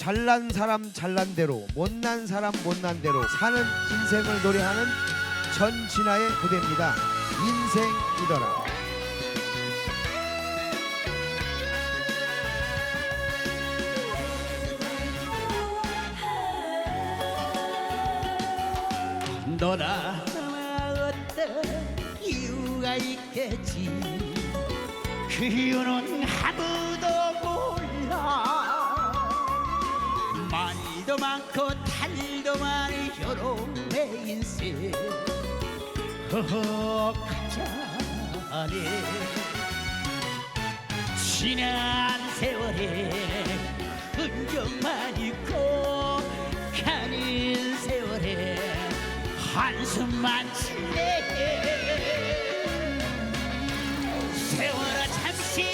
잘난 사람 잘난 대로 못난 사람 못난 대로 사는 인생을 노래하는 전진아의 무대입니다. 인생이더라. 너나 어떤 이유가 있겠지 그 이유는 아무도 많고 탈도 많이 여름의 인생. 허허가자네 지난 세월에 흔적만 있고 가는 세월에 한숨만 칠래 세월아 잠시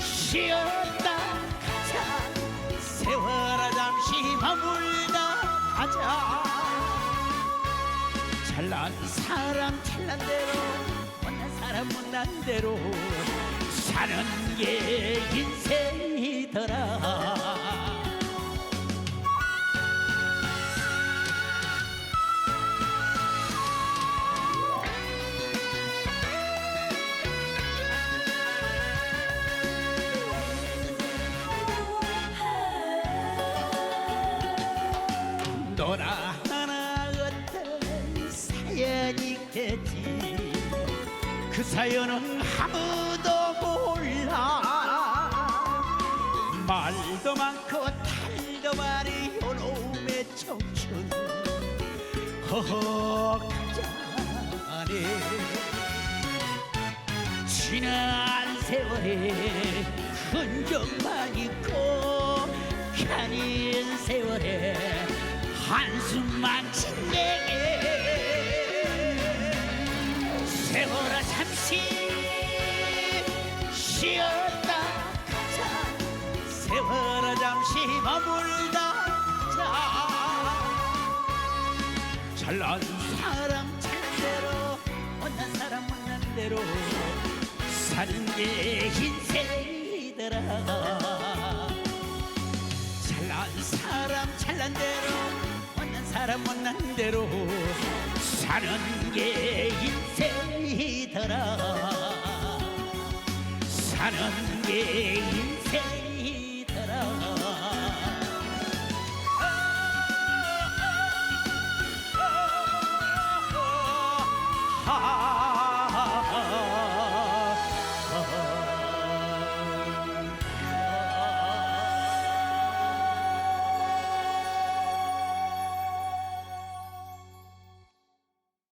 쉬었 잘난 사람 잘난 대로 못난 사람 못난 대로 사는 게 인생이더라. 너나 있겠지. 그 사연은 아무도 몰라. 말도 많고 탈도 많이 요놈의 청춘. 허허가자네 지난 세월에 흔적만 있고 가는 세월에 한숨만 침내 세월아 잠시 쉬었다 가자. 세월아 잠시 머물다 가자. 잘난 사람 잘난 대로 못난 사람 못난 대로. 사는 게 인생이더라. 잘난 사람 잘난 대로 못난 사람 못난 대로. 사는 게 사는 게